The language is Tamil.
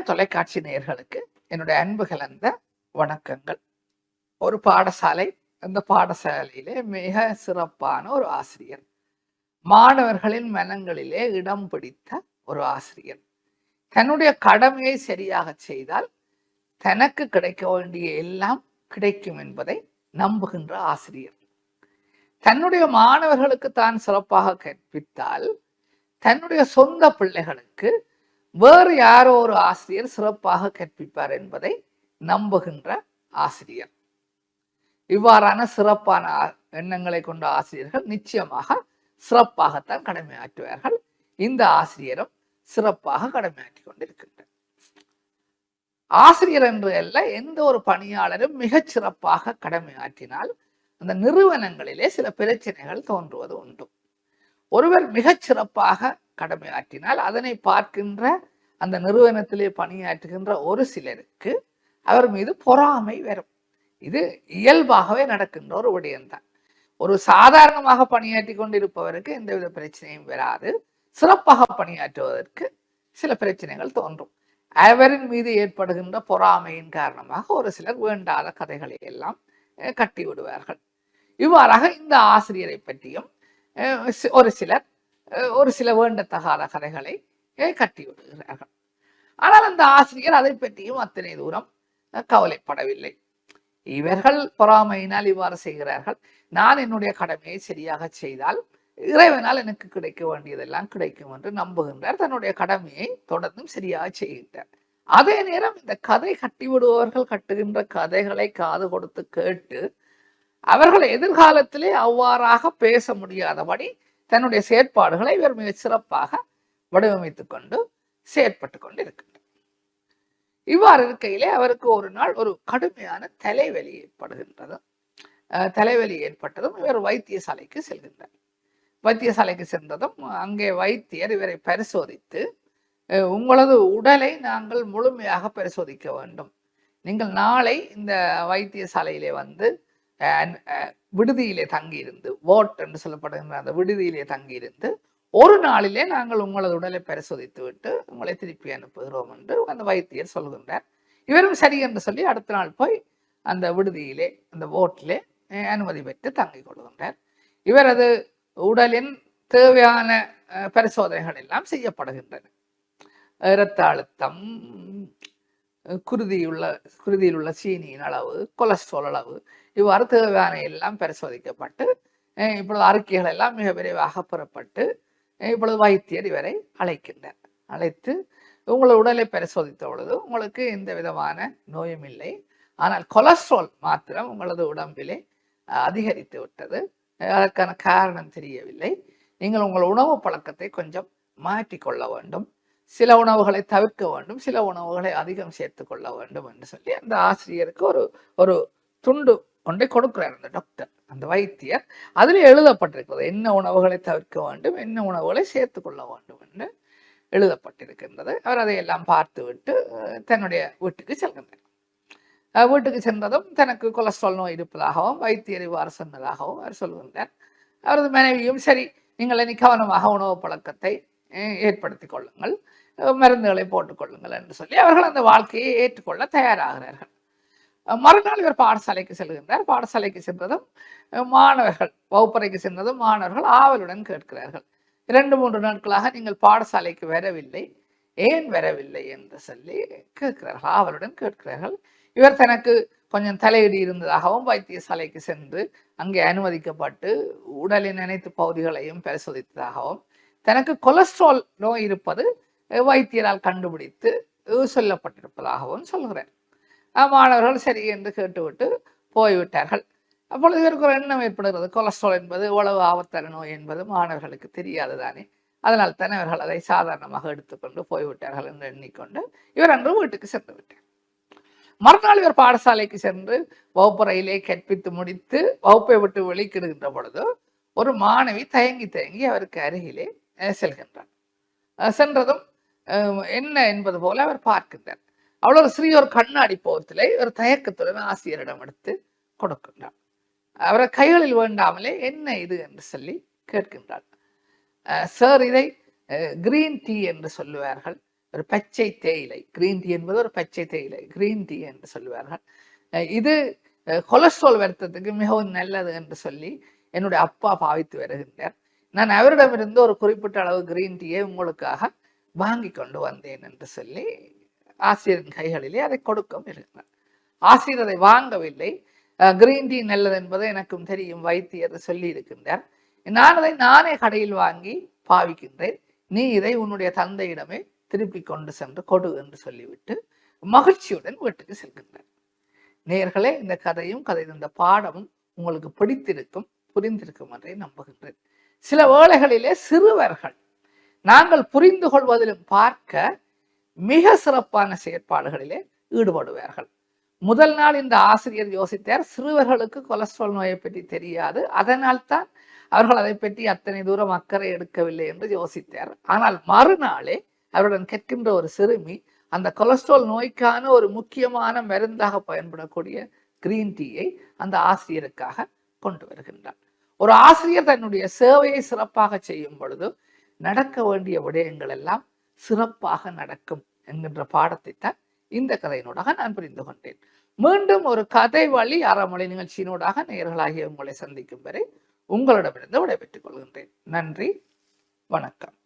ஜெயன் தொலைக்காட்சி நேயர்களுக்கு என்னுடைய அன்பு கலந்த வணக்கங்கள். ஒரு பாடசாலை அந்த பாடசாலையிலே மிக சிறப்பான ஒரு ஆசிரியர். மாணவர்களின் மனங்களிலே இடம் பிடித்த ஒரு ஆசிரியர். தன்னுடைய கடமையை சரியாக செய்தால் தனக்கு கிடைக்க வேண்டிய எல்லாம் கிடைக்கும் என்பதை நம்புகின்ற ஆசிரியர். தன்னுடைய மாணவர்களுக்கு தான் சிறப்பாக கற்பித்தால் தன்னுடைய சொந்த பிள்ளைகளுக்கு வேறு யாரோ ஒரு ஆசிரியர் சிறப்பாக கற்பிப்பார் என்பதை நம்புகின்ற ஆசிரியர். இவ்வாறான சிறப்பான எண்ணங்களை கொண்ட ஆசிரியர்கள் நிச்சயமாக சிறப்பாகத்தான் கடமையாற்றுவார்கள். இந்த ஆசிரியரும் சிறப்பாக கடமையாற்றி கொண்டிருக்கின்றனர் ஆசிரியர் என்று அல்ல எந்த ஒரு பணியாளரும் மிகச் சிறப்பாக கடமையாற்றினால் அந்த நிறுவனங்களிலே சில பிரச்சனைகள் தோன்றுவது உண்டு. ஒருவர் மிகச் சிறப்பாக கடமையாற்றினால் அதனை பார்க்கின்ற அந்த நிறுவனத்திலே பணியாற்றுகின்ற ஒரு சிலருக்கு அவர் மீது பொறாமை வரும். இது இயல்பாகவே நடக்கின்ற ஒரு விடயம்தான். ஒரு சாதாரணமாக பணியாற்றி கொண்டிருப்பவருக்கு எந்தவித பிரச்சனையும் வராது. சிறப்பாக பணியாற்றுவதற்கு சில பிரச்சனைகள் தோன்றும். அவரின் மீது ஏற்படுகின்ற பொறாமையின் காரணமாக ஒரு சிலர் வேண்டாத கதைகளை எல்லாம் அஹ், கட்டி விடுவார்கள் இவ்வாறாக இந்த ஆசிரியரை பற்றியும் அஹ், ஒரு சிலர் ஒரு சில வேண்டத்தகாத கதைகளை கட்டி விடுகிறார்கள். ஆனால் அந்த ஆசிரியர் அதை பற்றியும் அத்தனை தூரம் கவலைப்படவில்லை. இவர்கள் பொறாமையினால் இவ்வாறு செய்கிறார்கள். நான் என்னுடைய கடமையை சரியாக செய்தால் இறைவனால் எனக்கு கிடைக்க வேண்டியதெல்லாம் கிடைக்கும் என்று நம்புகின்றார். தன்னுடைய கடமையை தொடர்ந்தும் சரியாக செய்கின்றார். அதே நேரம் இந்த கதை கட்டி விடுபவர்கள் கட்டுகின்ற கதைகளை காது கொடுத்து கேட்டு அவர்கள் எதிர்காலத்திலே அவ்வாறாக பேச முடியாதபடி தன்னுடைய செயற்பாடுகளை இவர் மிக சிறப்பாக வடிவமைத்து கொண்டு செயற்பட்டு கொண்டிருக்கின்றார். இவ்வாறு இருக்கையிலே அவருக்கு ஒரு நாள் ஒரு கடுமையான தலைவலி ஏற்படுகின்றது. தலைவலி ஏற்பட்டதும் இவர் வைத்தியசாலைக்கு செல்கின்றார். வைத்தியசாலைக்கு சென்றதும் அங்கே வைத்தியர் இவரை பரிசோதித்து உங்களது உடலை நாங்கள் முழுமையாக பரிசோதிக்க வேண்டும். நீங்கள் நாளை இந்த வைத்தியசாலையிலே வந்து Uh, விடுதியிலே தங்கியிருந்து வோட் என்று சொல்லப்படுகின்ற அந்த விடுதியிலே தங்கியிருந்து ஒரு நாளிலே நாங்கள் உங்களது உடலை பரிசோதித்து விட்டு உங்களை திருப்பி அனுப்புகிறோம் என்று அந்த வைத்தியர் சொல்கின்றார். இவரும் சரி என்று சொல்லி அடுத்த நாள் போய் அந்த விடுதியிலே அந்த ஓட்டிலே அனுமதி பெற்று தங்கிக் கொள்கின்றார். இவரது உடலின் தேவையான பரிசோதனைகள் எல்லாம் செய்யப்படுகின்றன. இரத்த அழுத்தம் குருதியுள்ள குருதியில் உள்ள சீனியின் அளவு கொலஸ்ட்ரால் அளவு இவ்வாறு தேவையான எல்லாம் பரிசோதிக்கப்பட்டு இப்பொழுது அறிக்கைகள் எல்லாம் மிக விரைவாக புறப்பட்டு இப்பொழுது வைத்தியர் இவரை அழைக்கின்றார். அழைத்து உங்கள் உடலை பரிசோதித்த பொழுது உங்களுக்கு எந்த விதமான நோயும் இல்லை. ஆனால் கொலஸ்ட்ரால் மாத்திரம் உங்களது உடம்பிலே அதிகரித்து விட்டது. அதற்கான காரணம் தெரியவில்லை. நீங்கள் உங்கள் உணவு பழக்கத்தை கொஞ்சம் மாற்றிக்கொள்ள வேண்டும். சில உணவுகளை தவிர்க்க வேண்டும். சில உணவுகளை அதிகம் சேர்த்து கொள்ள வேண்டும் என்று சொல்லி அந்த ஆசிரியருக்கு ஒரு ஒரு துண்டு ஒன்றை கொடுக்கிறார் அந்த டாக்டர் அந்த வைத்தியர். அதில் எழுதப்பட்டிருக்கிறது என்ன உணவுகளை தவிர்க்க வேண்டும் என்ன உணவுகளை சேர்த்து கொள்ள வேண்டும் என்று எழுதப்பட்டிருக்கின்றது. அவர் அதையெல்லாம் பார்த்து விட்டு தன்னுடைய வீட்டுக்கு செல்கின்றார். வீட்டுக்கு சென்றதும் தனக்கு கொலஸ்ட்ரால் நோய் இருப்பதாகவும் வைத்தியர் இவ்வாறு சொன்னதாகவும் அவர் சொல்கின்றார். அவரது மனைவியும் சரி நீங்கள் இனி கவனமாக உணவு பழக்கத்தை ஏற்படுத்தி ஏற்படுத்திக் கொள்ளுங்கள் மருந்துகளை போட்டுக்கொள்ளுங்கள் என்று சொல்லி அவர்கள் அந்த வாழ்க்கையை ஏற்றுக்கொள்ள தயாராகிறார்கள். மறுநாள் இவர் பாடசாலைக்கு செல்கின்றார். பாடசாலைக்கு சென்றதும் மாணவர்கள் வகுப்பறைக்கு சென்றதும் மாணவர்கள் ஆவலுடன் கேட்கிறார்கள். இரண்டு மூன்று நாட்களாக நீங்கள் பாடசாலைக்கு வரவில்லை. ஏன் வரவில்லை என்று சொல்லி கேட்கிறார்கள். ஆவலுடன் கேட்கிறார்கள். இவர் தனக்கு கொஞ்சம் தலையிடி இருந்ததாகவும் வைத்தியசாலைக்கு சென்று அங்கே அனுமதிக்கப்பட்டு உடலின் அனைத்து பகுதிகளையும் பரிசோதித்ததாகவும் தனக்கு கொலஸ்ட்ரால் நோய் இருப்பது வைத்தியரால் கண்டுபிடித்து சொல்லப்பட்டிருப்பதாகவும் சொல்கிறார். மாணவர்கள் சரி என்று கேட்டுவிட்டு போய்விட்டார்கள். அப்பொழுது இவருக்கு ஒரு எண்ணம் ஏற்படுகிறது. கொலஸ்ட்ரால் என்பது எவ்வளவு ஆபத்தான நோய் என்பது மாணவர்களுக்கு தெரியாது தானே. அதனால் தானே அவர்கள் அதை சாதாரணமாக எடுத்துக்கொண்டு போய்விட்டார்கள் என்று எண்ணிக்கொண்டு இவர் அன்று வீட்டுக்கு சென்று விட்டார். மறுநாள் இவர் பாடசாலைக்கு சென்று வகுப்பறையிலே கற்பித்து முடித்து வகுப்பை விட்டு வெளிக்கிடுகின்ற பொழுது ஒரு மாணவி தயங்கி தயங்கி அவருக்கு அருகிலே செல்கின்றார் சென்றதும் என்ன என்பது போல அவர் பார்க்கின்றார். அவ்வளவு சிறிய ஒரு கண்ணாடி போகத்திலே ஒரு தயக்கத்துடன் ஆசிரியரிடம் எடுத்து கொடுக்கின்றார் அவரை கைகளில் வேண்டாமலே என்ன இது என்று சொல்லி கேட்கின்றார் சார் இதை கிரீன் டீ என்று சொல்லுவார்கள். ஒரு பச்சை தேயிலை கிரீன் டீ என்பது ஒரு பச்சை தேயிலை கிரீன் டீ என்று சொல்லுவார்கள். இது கொலஸ்ட்ரால் வருத்தத்துக்கு மிகவும் நல்லது என்று சொல்லி என்னுடைய அப்பா பாவித்து வருகின்றார். நான் அவரிடமிருந்து ஒரு குறிப்பிட்ட அளவு கிரீன் டீயை உங்களுக்காக வாங்கி கொண்டு வந்தேன் என்று சொல்லி ஆசிரியரின் கைகளிலே அதை கொடுக்க முயல்கிறார் ஆசிரியர் அதை வாங்கவில்லை. கிரீன் டீ நல்லது என்பது எனக்கும் தெரியும் வைத்தியர் சொல்லி இருக்கின்றார். நான் அதை நானே கடையில் வாங்கி பாவிக்கின்றேன். நீ இதை உன்னுடைய தந்தையிடமே திருப்பி கொண்டு சென்று கொடு என்று சொல்லிவிட்டு மகிழ்ச்சியுடன் வீட்டுக்கு செல்கின்றார். நேர்களே இந்த கதையும் கதை இந்த பாடமும் உங்களுக்கு பிடித்திருக்கும் புரிந்திருக்கும் என்றே நம்புகின்றேன். சில வேளைகளிலே சிறுவர்கள் நாங்கள் புரிந்து கொள்வதிலும் பார்க்க மிக சிறப்பான செயற்பாடுகளிலே ஈடுபடுவார்கள். முதல் நாள் இந்த ஆசிரியர் யோசித்தார் சிறுவர்களுக்கு கொலஸ்ட்ரால் நோயை பற்றி தெரியாது அதனால் தான் அவர்கள் அதை பற்றி அத்தனை தூரம் அக்கறை எடுக்கவில்லை என்று யோசித்தார். ஆனால் மறுநாளே அவருடன் கேட்கின்ற ஒரு சிறுமி அந்த கொலஸ்ட்ரால் நோய்க்கான ஒரு முக்கியமான மருந்தாக பயன்படக்கூடிய கிரீன் டீயை அந்த ஆசிரியருக்காக கொண்டு வருகின்றார். ஒரு ஆசிரியர் தன்னுடைய சேவையை சிறப்பாக செய்யும் பொழுது நடக்க வேண்டிய விடயங்கள் எல்லாம் சிறப்பாக நடக்கும். என்கின்ற பாடத்தை தான் இந்த கதையினூடாக நான் புரிந்து கொண்டேன். மீண்டும் ஒரு கதை வழி அறமொழி நிகழ்ச்சியினூடாக நேயர்களாகிய உங்களை சந்திக்கும் வரை உங்களிடமிருந்து விடைபெற்றுக் கொள்கின்றேன். நன்றி வணக்கம்.